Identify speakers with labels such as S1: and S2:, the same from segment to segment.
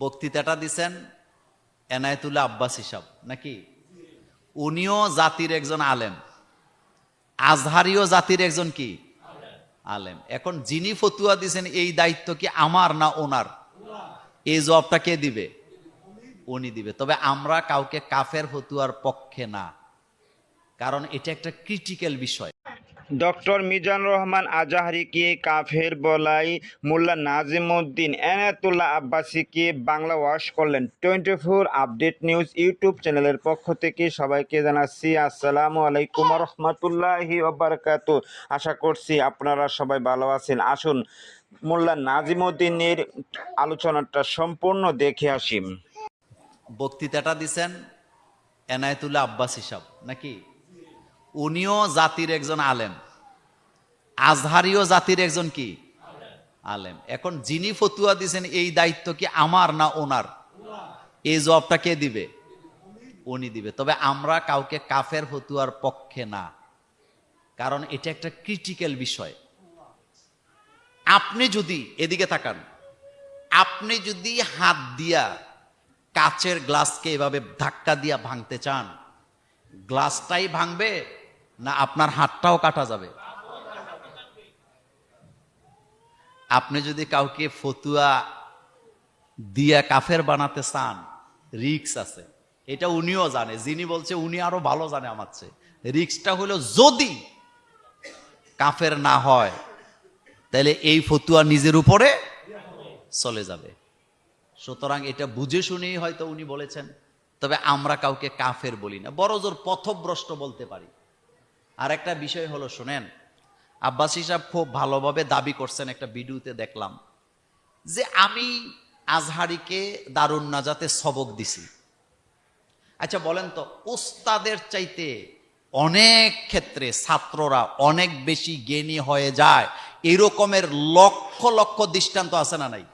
S1: বক্তৃতাটা দিছেন এনায়েতুল্লাহ আব্বাস হিসাব, নাকি? উনিও জাতির একজন আলেম। আজহারিও জাতির একজন কি? আলেম। এখন যিনি ফতুয়া দিছেন, এই দায়িত্ব কি আমার না ওনার? এই জবাবটা কে দিবে? উনি দিবে। তবে আমরা কাউকে কাফের ফতুয়ার পক্ষে না, কারণ এটা একটা ক্রিটিক্যাল বিষয়।
S2: ডক্টর মিজানুর রহমান আজাহারিকে কাফের বলাই মোল্লা নাজিমুদ্দিন এনায়তুল্লাহ আব্বাসীকে বাংলা ওয়াশ করলেন। Twenty four update news YouTube চ্যানেলের পক্ষ থেকে সবাইকে জানাচ্ছি আসসালামু আলাইকুম রহমতুল্লাহি ওবরাকাত আশা করছি আপনারা সবাই ভালো আছেন। আসুন মোল্লা নাজিমুদ্দিনের আলোচনাটা সম্পূর্ণ দেখে আসি।
S1: বক্তৃতাটা দিছেন এনায়তুল্লাহ আব্বাসী হিসাব নাকি? উনিও জাতির একজন আলেম। আজহারিও জাতির একজন কি? আলেম। এখন যিনি ফতুয়া দিছেন, এই দায়িত্ব কি আমার না ওনার? এই জবাবটা কে দিবে? উনি দিবে। তবে আমরা কাউকে কাফের ফতুয়ার পক্ষে না। কারণ এটা একটা ক্রিটিক্যাল বিষয়। আপনি যদি এদিকে তাকান, আপনি যদি হাত দিয়া কাচের গ্লাসকে এভাবে ধাক্কা দিয়া ভাঙতে চান, গ্লাসটাই ভাঙবে না আপনার হাতটাও কাটা যাবে। আপনি যদি কাউকে ফতুয়া দিয়া কাফের বানাতে চান, রিক্স আছে। এটা উনিও জানে, যিনি বলছে উনি আরও ভালো জানে আমার চেয়ে। রিক্সটা হলো যদি কাফের না হয়, তাহলে এই ফতুয়া নিজের উপরে চলে যাবে। সুতরাং এটা বুঝে শুনেই হয়তো উনি বলেছেন, তবে আমরা কাউকে কাফের বলি না, বড় জোর পথভ্রষ্ট বলতে পারি। আর একটা বিষয় হলো, শোনেন, আব্বাসী সাহেব খুব ভালোভাবে দাবি করছেন একটা ভিডিওতে দেখলাম যে আমি আজহারিকে দারুণ নাজাতে সবক দিছি। আচ্ছা বলেন তো, ওস্তাদের চাইতে অনেক ক্ষেত্রে ছাত্ররা অনেক বেশি জ্ঞানী হয়ে যায়। এরকমের লক্ষ লক্ষ দৃষ্টান্ত আছে না নাই?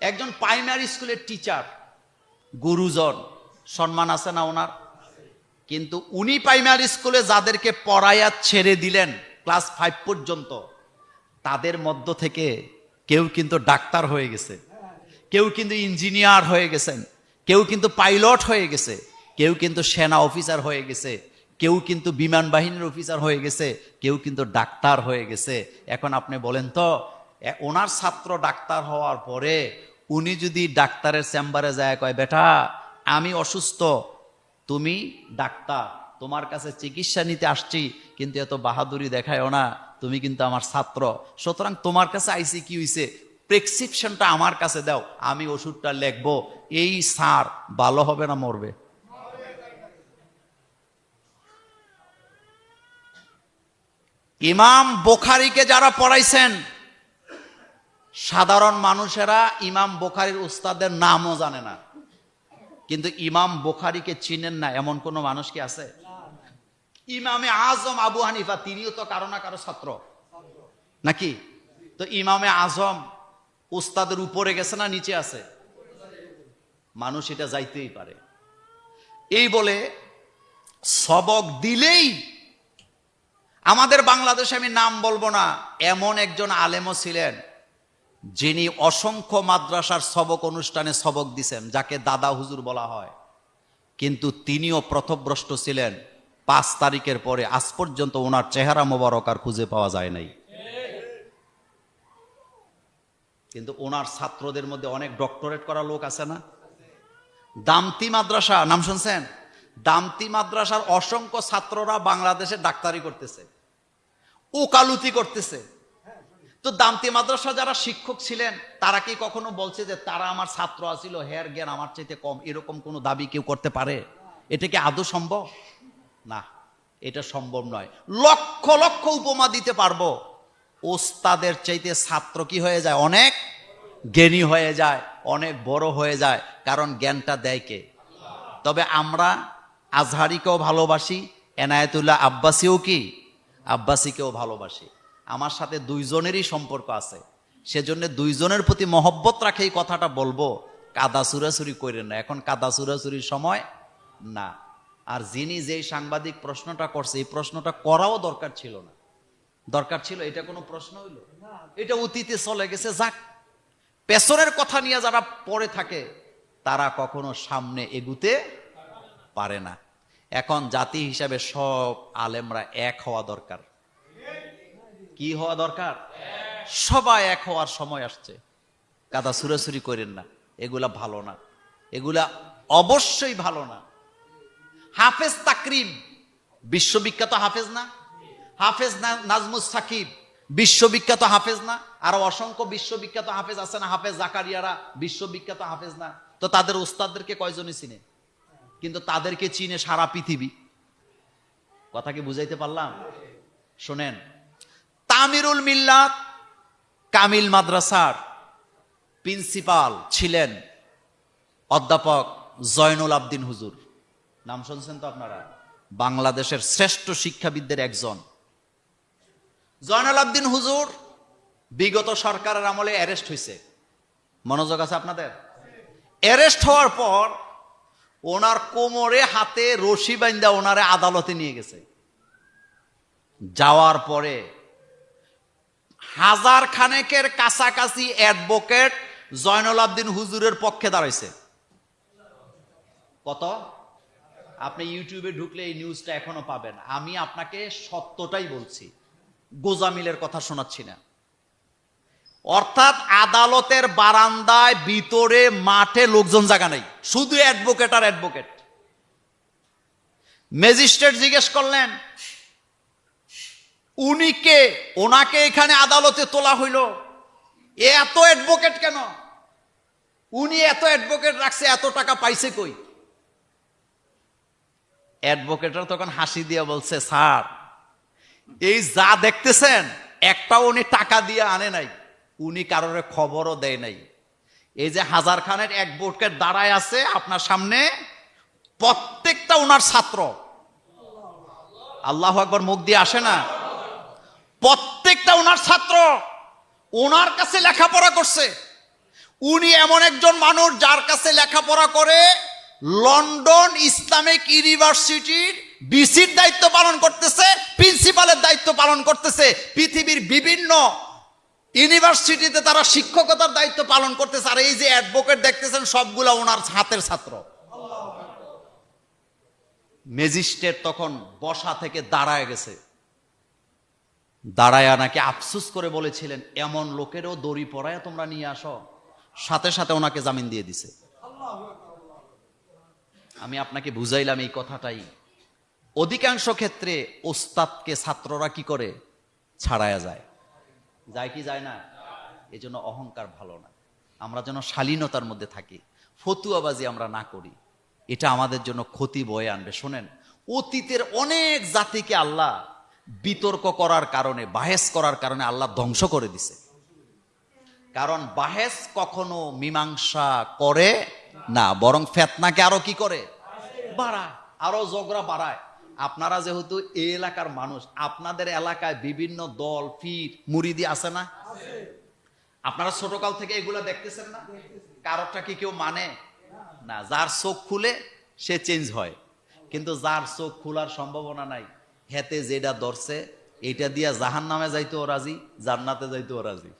S1: একজন প্রাইমারি স্কুলের টিচার গুরুজন, সম্মান আছে না ওনার? কিন্তু উনি প্রাইমারি স্কুলে যাদেরকে পড়াইয়া ছেড়ে দিলেন ক্লাস ফাইভ পর্যন্ত, তাদের মধ্য থেকে কেউ কিন্তু ডাক্তার হয়ে গেছে, কেউ কিন্তু ইঞ্জিনিয়ার হয়ে গেছেন, কেউ কিন্তু পাইলট হয়ে গেছে, কেউ কিন্তু সেনা অফিসার হয়ে গেছে, কেউ কিন্তু বিমান বাহিনীর অফিসার হয়ে গেছে, কেউ কিন্তু ডাক্তার হয়ে গেছে। এখন আপনি বলেন তো ওনার ছাত্র ডাক্তার হওয়ার পরে উনি যদি ডাক্তারের চেম্বারে যায়, কয়, বেটা, আমি অসুস্থ তুমি ডাক্তার, তোমার কাছে চিকিৎসা নিতে আসছি, কিন্তু এত বাহাদুরি দেখায়ও না, তুমি কিন্তু আমার ছাত্র। সুতরাং তোমার কাছে আইসি কি হইছে, প্রেসক্রিপশনটা আমার কাছে দাও, আমি ওষুধটা লিখব। এই সার ভালো হবে না মরবে? ইমাম বোখারিকে যারা পড়াইছেন, সাধারণ মানুষেরা ইমাম বোখারির উস্তাদের নামও জানে না। কিন্তু ইমাম বোখারিকে চিনেন না, এমন কোনো মানুষ কি আছে? ইমামে আজম আবু হানিফা, তিনিও তো কারও না কারও ছাত্র। নাকি? তো ইমামে আজম উস্তাদের উপরে গেছে না নিচে আছে? মানুষ এটা যাইতেই পারে। এই বলে সবক দিলেই আমাদের বাংলাদেশে আমি নাম বলব না, এমন একজন আলেমও ছিলেন যিনি অসংখ্য মাদ্রাসার সবক অনুষ্ঠানে সবক দিছেন, যাকে দাদা হুজুর বলা হয়, কিন্তু তিনিও প্রথভ্রষ্ট ছিলেন পাঁচ তারিখের পরে। আজ পর্যন্ত ওনার চেহারা মোবারক আর খুঁজে পাওয়া যায় নাই। কিন্তু ওনার ছাত্রদের মধ্যে অনেক ডক্টরেট করা লোক আছে না? দামতি মাদ্রাসা, নাম শুনছেন? দামতি মাদ্রাসার অসংখ্য ছাত্ররা বাংলাদেশে ডাক্তারি করতেছে, ওকালতি করতেছে। তো দামতি মাদ্রাসা যারা শিক্ষক ছিলেন, তারা কি কখনো বলছে যে তারা আমার ছাত্র আছিল, হেয়ার জ্ঞান আমার চাইতে কম, এরকম কোনো দাবি কেউ করতে পারে? এটা কি আদৌ সম্ভব? না, এটা সম্ভব নয়। লক্ষ লক্ষ উপমা দিতে পারব। ওস্তাদের চাইতে ছাত্র কি হয়ে যায়? অনেক জ্ঞানী হয়ে যায়, অনেক বড় হয়ে যায়, কারণ জ্ঞানটা দেয় কে? তবে আমরা আজহারিকেও ভালোবাসি, এনায়েতুল্লাহ আব্বাসীও কি? আব্বাসীকেও ভালোবাসি। আমার সাথে দুইজনেরই সম্পর্ক আছে। সেজন্য দুইজনের প্রতি মহব্বত রাখে এই কথাটা বলব। কাদা সুরাসুরি করে না। এখন কাদা সুরাসুরির সময় না। আর যিনি যেই সাংবাদিক প্রশ্নটা করছে, এই প্রশ্নটা করাও দরকার ছিল না। দরকার ছিল, এটা কোনো প্রশ্ন হইল? এটা অতীতে চলে গেছে, যাক। পেছনের কথা নিয়ে যারা পড়ে থাকে, তারা কখনো সামনে এগুতে পারে না। এখন জাতি হিসাবে সব আলেমরা এক হওয়া দরকার। কি হওয়া দরকার? সবাই এক হওয়ার সময় আসছে। কাদা সুরাসুরি করেন না। এগুলা ভালো না। এগুলা অবশ্যই ভালো না। হাফেজ তাকরিম বিশ্ববিখ্যাত হাফেজ না? হাফেজ নাজমুস সাকিব বিশ্ববিখ্যাত হাফেজ না? আরও অসংখ্য বিশ্ববিখ্যাত হাফেজ আছে না? হাফেজ জাকারিয়ারা বিশ্ববিখ্যাত হাফেজ না? তো তাদের ওস্তাদদেরকে কয়জনই চিনে? কিন্তু তাদেরকে চিনে সারা পৃথিবী। কথা কি বুঝাইতে পারলাম? শোনেন তামিরুল মিল্লাত কামিল মাদ্রাসার প্রিন্সিপাল ছিলেন অধ্যাপক জয়নুল আবদিন হুজুর। নাম শুনছেন তো আপনারা? বাংলাদেশের শ্রেষ্ঠ শিক্ষাবিদদের একজন। জয়নুল আবদিন হুজুর বিগত সরকারের আমলে অ্যারেস্ট হয়েছে মনোযোগ আছে আপনাদের? অ্যারেস্ট হওয়ার পর ওনার কোমরে হাতে রশি বাইন্দা ওনারে আদালতে নিয়ে গেছে। যাওয়ার পরে হাজার খানেকের কাছাকাছি অ্যাডভোকেট জয়নুল আবদিন হুজুরের পক্ষে দাঁড়াইছে। কত? আপনি ইউটিউবে ঢুকলে এই নিউজটা এখনও পাবেন। আমি আপনাকে সত্যটাই বলছি, গোজামিলের কথা শোনাচ্ছি না। অর্থাৎ আদালতের বারান্দায়, ভিতরে, মাঠে লোকজন জায়গা নেই। শুধু অ্যাডভোকেট আর অ্যাডভোকেট। ম্যাজিস্ট্রেট জিজ্ঞেস করলেন উনি কে? ওনাকে এখানে আদালতে তোলা হইল। এত অ্যাডভোকেট কেন? উনি এত অ্যাডভোকেট রাখছে, এত টাকা পাইছে কই? অ্যাডভোকেটরা তখন হাসি দিয়ে বলছে, স্যার, এই যা দেখতেছেন, একটাও উনি টাকা দিয়ে আনে নাই। উনি কারোর খবরও দেয় নাই। এই যে হাজার খানের বোর্ডকে দাঁড়ায় আছে আপনার সামনে, প্রত্যেকটা ওনার ছাত্র। আল্লাহ একবার মুখ দিয়ে আসে না? প্রত্যেকটা ওনার ছাত্র ওনার কাছে লেখাপড়া করছে। উনি এমন একজন মানুষ যার কাছে লেখাপড়া করে লন্ডন ইসলামিক ইউনিভার্সিটির বিসির দায়িত্ব পালন করতেছে, প্রিন্সিপালের দায়িত্ব পালন করতেছে। পৃথিবীর বিভিন্ন ইউনিভার্সিটিতে তারা শিক্ষকতার দায়িত্ব পালন করতেছে। আর এই যে অ্যাডভোকেট দেখতেছেন, সবগুলা ওনার হাতের ছাত্র। ম্যাজিস্ট্রেট তখন বসা থেকে দাঁড়ায় গেছে। দাঁড়ায়া নাকি আফসুস করে বলেছিলেন, এমন লোকেরও দড়ি পড়ায় তোমরা নিয়ে আসো। সাথে সাথে ওনাকে জামিন দিয়ে দিছে। আমি আপনাকে বুঝাইলাম এই কথাটাই। অধিকাংশ ক্ষেত্রে ওস্তাদকে ছাত্ররা কি করে? ছাড়ায়া যায়। যায় কি যায় না? এই জন্য অহংকার ভালো না। আমরা যেন শালীনতার মধ্যে থাকি। ফতুয়াবাজি আমরা না করি। এটা আমাদের জন্য ক্ষতি বয়ে আনবে। শোনেন, অতীতের অনেক জাতিকে আল্লাহ বিতর্ক করার কারণে, বাহেস করার কারণে আল্লাহ ধ্বংস করে দিছে। কারণ বাহেস কখনো মীমাংসা করে না, বরং ফেতনাকে আরও কি করে? বাড়ায়, আরও ঝগড়া বাড়ায়। আপনারা যেহেতু এই এলাকার মানুষ, আপনাদের এলাকায় বিভিন্ন দল ফির মুরিদি আছে না? আপনারা ছোটকাল থেকে এগুলা দেখতেছেন না? কারোরটা কি কেউ মানে? না, যার চোখ খুলে সে চেঞ্জ হয়। কিন্তু যার চোখ খোলার সম্ভাবনা নাই হেতে যেটা ধরছে এটা দিয়া জাহান নামে যাইতেও রাজি, জান্নাতে যাইতেও রাজি।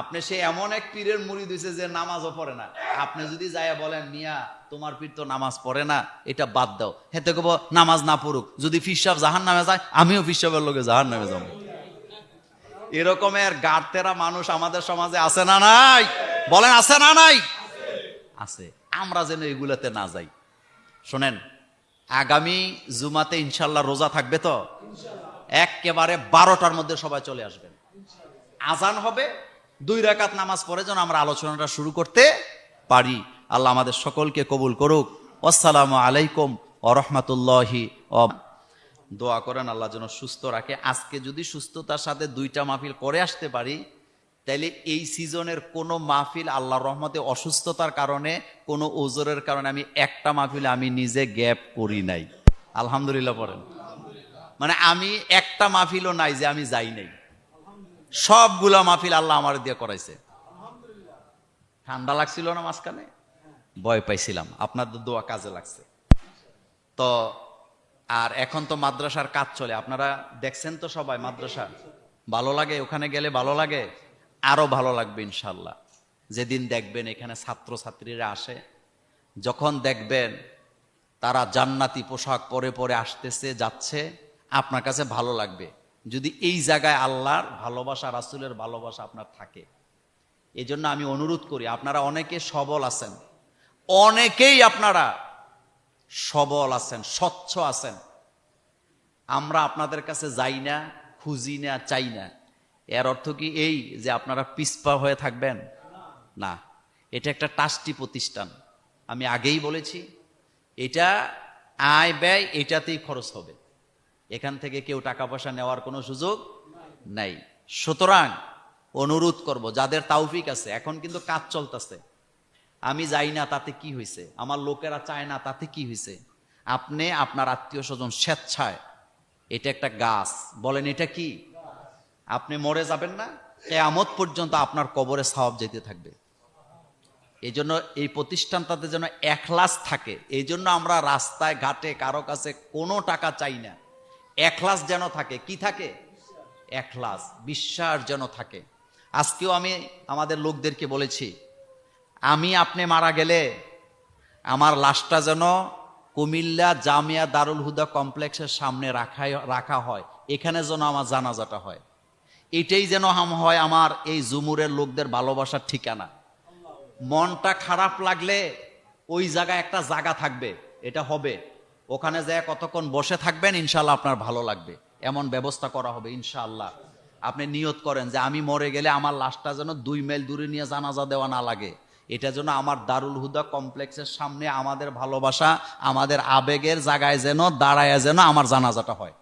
S1: আপনি সে এমন এক পীরের মুড়ি দিছে যে নামাজও পড়ে না। আপনি যদি যাইয়া বলেন, মিয়া, তোমার পীর তো নামাজ পড়ে না, এটা বাদ দাও। হেতে কব নামাজ না পড়ুক, যদি ফিসাব জাহান নামে যায়, আমিও ফিসাবের লোকে জাহান নামে যাব। এরকমের গাড়তেরা মানুষ আমাদের সমাজে আছে না নাই? বলেন, আছে না নাই? আছে। আমরা যেন এগুলাতে না যাই। শোনেন আগামী জুমাতে ইনশাল্লাহ রোজা থাকবে তো? একেবারে বারোটার মধ্যে সবাই চলে আসবেন। আজান হবে, দুই রাকাত নামাজ পড়ে যেন আমরা আলোচনাটা শুরু করতে পারি। আল্লাহ আমাদের সকলকে কবুল করুক। আসসালামু আলাইকুম ও দোয়া করেন, আল্লাহ যেন সুস্থ রাখে। আজকে যদি সুস্থতার সাথে দুইটা মাহফিল করে আসতে পারি তাইলে এই সিজনের কোনো মাহফিল আল্লাহর রহমতে অসুস্থতার কারণে, কোনো ওজোরের কারণে আমি একটা মাহফিলে আমি নিজে গ্যাপ করি নাই। আলহামদুলিল্লাহ পড়েন। মানে আমি একটা মাহফিলও নাই যে আমি যাই নাই। সবগুলা মাহফিল আল্লাহ আমার দিয়ে করাইছে। ঠান্ডা লাগছিল না মাঝখানে? ভয় পাইছিলাম। আপনাদের দোয়া কাজে লাগছে। তো, আর এখন তো মাদ্রাসার কাজ চলে। আপনারা দেখছেন তো সবাই মাদ্রাসা? ভালো লাগে? ওখানে গেলে ভালো লাগে? আরও ভালো লাগবে ইনশাল্লাহ। যেদিন দেখবেন এখানে ছাত্রছাত্রীরা আসে, যখন দেখবেন তারা জান্নাতি পোশাক পরে পরে আসতেছে, যাচ্ছে, আপনার কাছে ভালো লাগবে। যদি এই জায়গায় আল্লাহর ভালোবাসা, রাসুলের ভালোবাসা আপনার থাকে। এই জন্য আমি অনুরোধ করি, আপনারা অনেকে সবল আছেন। অনেকেই আপনারা সবল আছেন, স্বচ্ছ আছেন। আমরা আপনাদের কাছে যাই না, খুঁজি না, চাই না। এর অর্থ কি এই যে আপনারা পিসপা হয়ে থাকবেন? না। এটা একটা টাস্টি প্রতিষ্ঠান। আমি আগেই বলেছি, এটা আয় ব্যয় এটাতেই খরচ হবে। এখান থেকে কেউ টাকা পয়সা নেওয়ার কোনো সুযোগ নাই। সুতরাং অনুরোধ করব, যাদের তাওফিক আছে, এখন কিন্তু কাজ চলতেছে। আমি যাই না, তাতে কি হয়েছে আমার লোকেরা চায় না, তাতে কি হয়েছে আপনি, আপনার আত্মীয় স্বজন স্বেচ্ছায়, এটা একটা গাছ। বলেন, এটা কি? আপনি মরে যাবেন না, কেয়ামত পর্যন্ত আপনার কবরে সওয়াব যেতে থাকবে। এই জন্য এই প্রতিষ্ঠানটাতে যেন একলাস থাকে এই জন্য আমরা রাস্তায়, ঘাটে, কারও কাছে কোনো টাকা চাই না। একলাস যেন থাকে, কি থাকে? একলাস বিশ্বাস যেন থাকে। আজকেও আমি আমাদের লোকদেরকে বলেছি, আমি আপনি মারা গেলে আমার লাশটা যেন কুমিল্লা জামিয়া দারুল হুদা কমপ্লেক্সের সামনে রাখা রাখা হয়। এখানে যেন আমার জানাজাটা হয়। এটাই যেন হাম হয় আমার এই জুমুরের লোকদের ভালোবাসার ঠিকানা। মনটা খারাপ লাগলে ওই জায়গায় একটা জায়গা থাকবে, এটা হবে। ওখানে যায় কতক্ষণ বসে থাকবেন ইনশাল্লাহ আপনার ভালো লাগবে। এমন ব্যবস্থা করা হবে, ইনশাআল্লাহ। আপনি নিয়ত করেন যে আমি মরে গেলে আমার লাশটা যেন দুই মাইল দূরে নিয়ে জানাজা দেওয়া না লাগে। এটা যেন আমার দারুল হুদা কমপ্লেক্সের সামনে আমাদের ভালোবাসা, আমাদের আবেগের জায়গায় যেন দাঁড়ায় যেন আমার জানাজাটা হয়।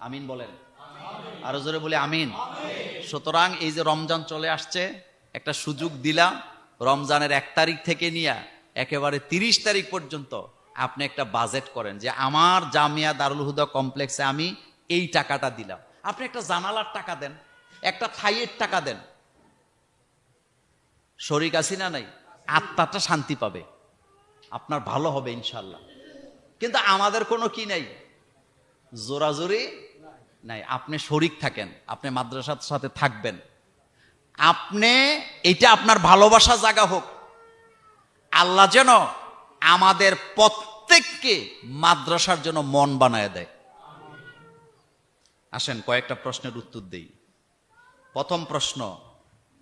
S1: আমিন বলেন। আরও জোরে বলে আমিন। সুতরাং এই যে রমজান চলে আসছে, একটা সুযোগ দিলাম রমজানের এক তারিখ থেকে নিয়ে একেবারে তিরিশ তারিখ পর্যন্ত আপনি একটা বাজেট করেন যে আমার জামিয়া দারুল হুদা কমপ্লেক্সে আমি এই টাকাটা দিলাম। আপনি একটা জানালার টাকা দেন, একটা থাইয়ের টাকা দেন। শরিক আছি না নাই? আত্মাটা শান্তি পাবে। আপনার ভালো হবে ইনশাল্লাহ কিন্তু আমাদের কোনো কি নাই? জোরাজোরি নাই, আপনি শরিক থাকেন, আপনি মাদ্রাসার সাথে থাকবেন। আপনি, এটা আপনার ভালোবাসা জায়গা হোক। আল্লাহ যেন আমাদের প্রত্যেককে মাদ্রাসার জন্য মন বানায় দেয়। আসেন, কয়েকটা প্রশ্নের উত্তর দেই। প্রথম প্রশ্ন,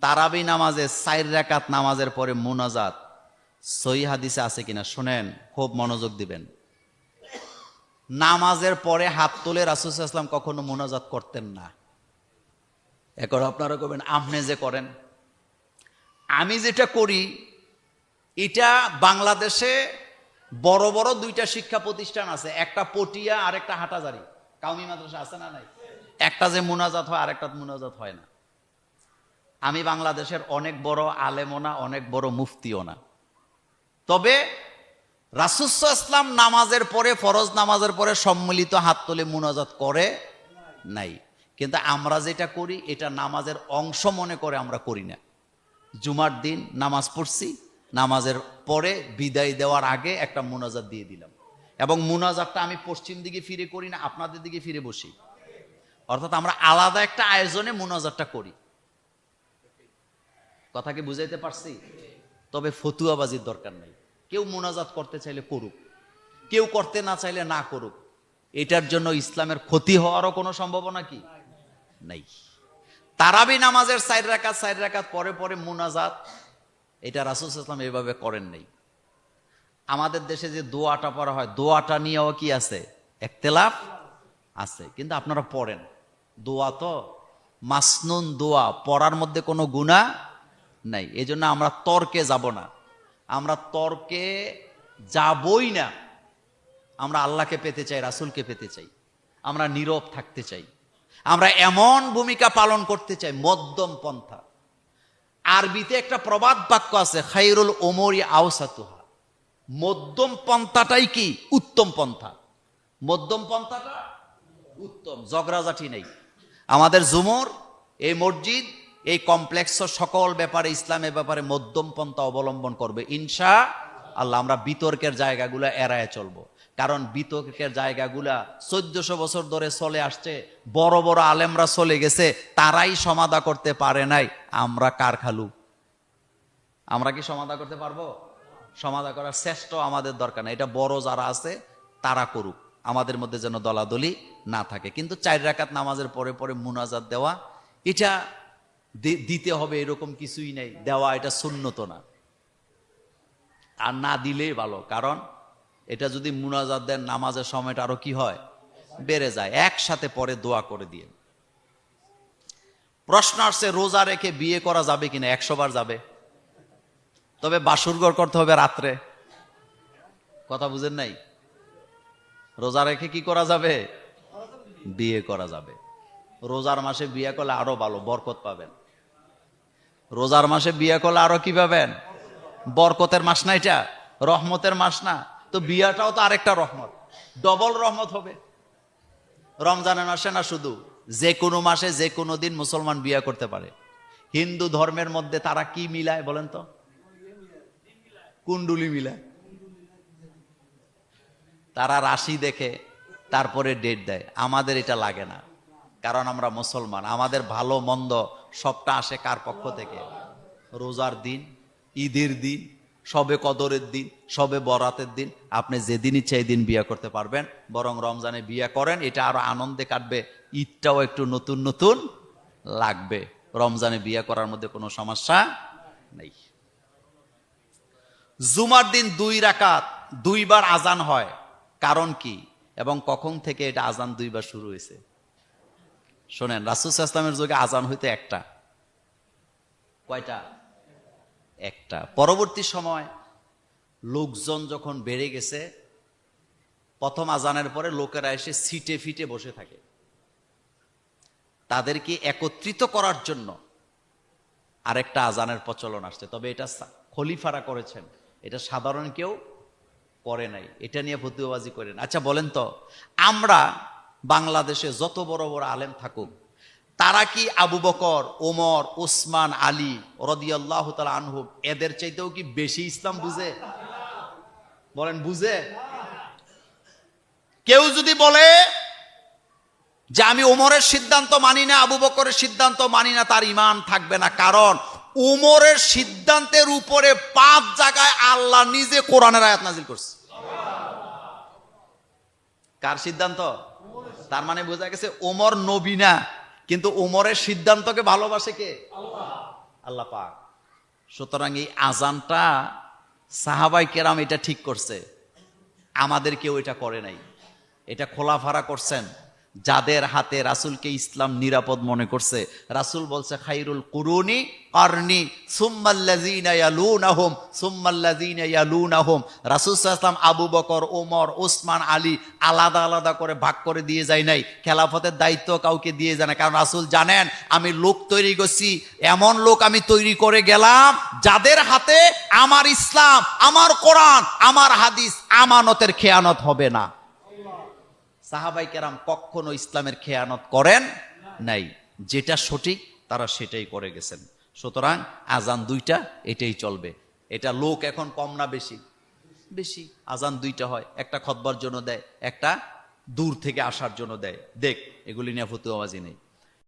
S1: তারাবি নামাজে সাইর রাকাত নামাজের পরে মুনাজাত সই হাদিসে আছে কিনা? শোনেন, খুব মনোযোগ দিবেন। নামাজের পরে হাত তুলে রাসুসাল্লাম কখনো মোনাজাত করতেন না। এখন আপনারা করবেন আপনি যে করেন। আমি যেটা করি, এটা বাংলাদেশে বড় বড় দুইটা শিক্ষা প্রতিষ্ঠান আছে। একটা পটিয়া আর একটা হাটাজারি। কাউমি মাদ্রাসা আছে না নাই? একটা যে মোনাজাত হয় আর একটা মুনাজাত হয় না। আমি বাংলাদেশের অনেক বড় আলেমও না, অনেক বড় মুফতিও না। তবে রাসুস ইসলাম নামাজের পরে, ফরজ নামাজের পরে সম্মিলিত হাত তুলে মুনাজাত করে নাই। কিন্তু আমরা যেটা করি, এটা নামাজের অংশ মনে করে আমরা করি না। জুমার দিন নামাজ পড়ছি, নামাজের পরে বিদায় দেওয়ার আগে একটা মুনাজাত দিয়ে দিলাম। এবং মুনাজাতটা আমি পশ্চিম দিকে ফিরে করি না, আপনাদের দিকে ফিরে বসি। অর্থাৎ আমরা আলাদা একটা আয়োজনে মুনাজাতটা করি। কথা কি বুঝাইতে পারছি? তবে ফতুয়াবাজির দরকার নেই। কেউ মোনাজাত করতে চাইলে করুক, কেউ করতে না চাইলে না করুক। এটার জন্য ইসলামের ক্ষতি হওয়ারও কোনো সম্ভাবনা কি? নেই। তারাবি নামাজের সাইড রাকাত সাইড রাকাত পরে পরে মোনাজাত, এটা রাসুল ইসলাম এভাবে করেন নেই। আমাদের দেশে যে দোয়াটা পড়া হয়, দোয়াটা নিয়েও কি আছে? একতেলাফ আছে, কিন্তু আপনারা পড়েন। দোয়া তো মাসনুন দোয়া, পড়ার মধ্যে কোনো গুণা নাই। এজন্য আমরা তর্কে যাব না। আমরা তর্কে যাবই না। আমরা আল্লাহকে পেতে চাই, রাসুলকে পেতে চাই। আমরা নীরব থাকতে চাই। আমরা এমন ভূমিকা পালন করতে চাই, মধ্যম পন্থা। আরবিতে একটা প্রবাদ বাক্য আছে খাইরুল ওমরি আওসাতুহা। মধ্যম পন্থাটাই কি? উত্তম পন্থা। মধ্যম পন্থাটা উত্তম, জগরাজাটি নেই। আমাদের জুমুর, এই মসজিদ এই কমপ্লেক্স সকল ব্যাপারে, ইসলামের ব্যাপারে মধ্যম পন্থা অবলম্বন করবে। ইনশা আল্লাহ, আমরা বিতর্কের জায়গাগুলো এড়ায় চলবো। কারণ বিতর্কের জায়গাগুলা চোদ্দশো বছর ধরে চলে আসছে, বড় বড় আলেমরা চলে গেছে, তারাই সমাধা করতে পারে নাই, আমরা কার খালু? আমরা কি সমাধা করতে পারব? সমাধা করার শ্রেষ্ঠ আমাদের দরকার না এটা বড় যারা আছে, তারা করুক। আমাদের মধ্যে যেন দলাদলি না থাকে। কিন্তু চার রাকাত নামাজের পরে পরে মুনাজাত দেওয়া, এটা দিতে হবে এরকম কিছুই নেই। দেওয়া এটা সুন্নত না। আর না দিলেই ভালো, কারণ এটা যদি মুনাজাত দেন, নামাজের সময়টা আরও কি হয়? বেড়ে যায়। একসাথে পরে দোয়া করে দিয়ে। প্রশ্ন আসছে, রোজা রেখে বিয়ে করা যাবে কিনা? একশো বার যাবে। তবে বাসুরঘর করতে হবে রাত্রে। কথা বুঝেন নাই? রোজা রেখে কি করা যাবে? বিয়ে করা যাবে। রোজার মাসে বিয়ে করলে আরও ভালো, বরকত পাবেন। রোজার মাসে বিয়ে করলে আরও কি পাবেন? বরকতের মাস না এটা? রহমতের মাস না? তো বিয়াটাও তো আরেকটা রহমত। ডবল রহমত হবে। রমজানের মাসে না শুধু, যে কোনো মাসে যে কোনো দিন মুসলমান বিয়া করতে পারে। হিন্দু ধর্মের মধ্যে তারা কি মিলায় বলেন তো? কুণ্ডুলি মিলায়। তারা রাশি দেখে, তারপরে ডেট দেয়। আমাদের এটা লাগে না। কারণ আমরা মুসলমান। আমাদের ভালো, মন্দ সবটা আসে কার পক্ষ থেকে? রোজার দিন, ঈদের দিন, সবে কদরের দিন, সবে বরাতের দিন। আপনি যেদিন ইচ্ছে এই দিন বিয়ে করতে পারবেন। বরং রমজানে বিয়ে করেন, এটা আরও আনন্দে কাটবে, ঈদটাও একটু নতুন নতুন লাগবে। রমজানে বিয়ে করার মধ্যে কোনো সমস্যা নেই। জুমার দিন দুই রাকাত, দুইবার আজান হয়। কারণ কি? এবং কখন থেকে এটা আজান দুইবার শুরু হয়েছে? শোনেন, রাসুল ইসলামের যুগে আজান হইতে একটা। কয়টা? একটা। পরবর্তী সময় লোকজন যখন বেড়ে গেছে, প্রথম আজানের পরে লোকেরা এসে সিটে ফিটে বসে থাকে। তাদেরকে একত্রিত করার জন্য আরেকটা আজানের প্রচলন আসছে। তবে এটা খলিফারা করেছেন। এটা সাধারণ কেউ করে নাই। এটা নিয়ে ফতুয়াবাজি করেন। আচ্ছা বলেন তো, আমরা বাংলাদেশে যত বড় বড় আলেম থাকুক, তারা কি আবু বকর, ওমর, ওসমান, আলী রদিয়াল্লাহ তালা আনহু, এদের চাইতেও কি বেশি ইসলাম বুঝে? বলেন, বুঝে? কেউ যদি বলে যে আমি ওমরের সিদ্ধান্ত মানি না, আবু বকরের সিদ্ধান্ত মানি না, তার ইমান থাকবে না। কারণ উমরের সিদ্ধান্তের উপরে পাঁচ জায়গায় আল্লাহ নিজে কোরআনের আয়াত নাজিল করছে। কার সিদ্ধান্ত? তার মানে বোঝা গেছে ওমর নবী না, কিন্তু ওমরের সিদ্ধান্তকে ভালোবাসে কে? আল্লাহ পাক। সুতরাং এই আজানটা সাহাবাই কেরাম এটা ঠিক করছে। আমাদের কেউ এটা করে নাই। এটা খোলাফারা করছেন। যাদের হাতে রাসূলকে ইসলাম নিরাপদ মনে করছে, রাসূল বলছে, খাইরুল কুরুনি কারনি সুম্মাল্লাযিনা ইয়ালুনাহুম রাসূল সাল্লাল্লাহু আবু বকর ওমর ওসমান আলী আলাদা আলাদা করে ভাগ করে দিয়ে যায় নাই। খেলাফতের দায়িত্ব কাউকে দিয়ে যায় না। কারণ রাসূল জানেন, আমি লোক তৈরি করছি, এমন লোক আমি তৈরি করে গেলাম যাদের হাতে আমার ইসলাম, আমার কোরআন, আমার হাদিস আমানতের খেয়ানত হবে না। সাহাবাই কেরাম কখনো ইসলামের খেয়ানত করেন নাই। যেটা সঠিক, তারা সেটাই করে গেছেন। সুতরাং আজান দুইটা, এটাই চলবে। এটা লোক এখন কম না বেশি? বেশি। আজান দুইটা হয়। একটা খতবার জন্য দেয়, একটা দূর থেকে আসার জন্য দেয়। দেখ, এগুলি নিয়ে ফতুয়াবাজি নেই।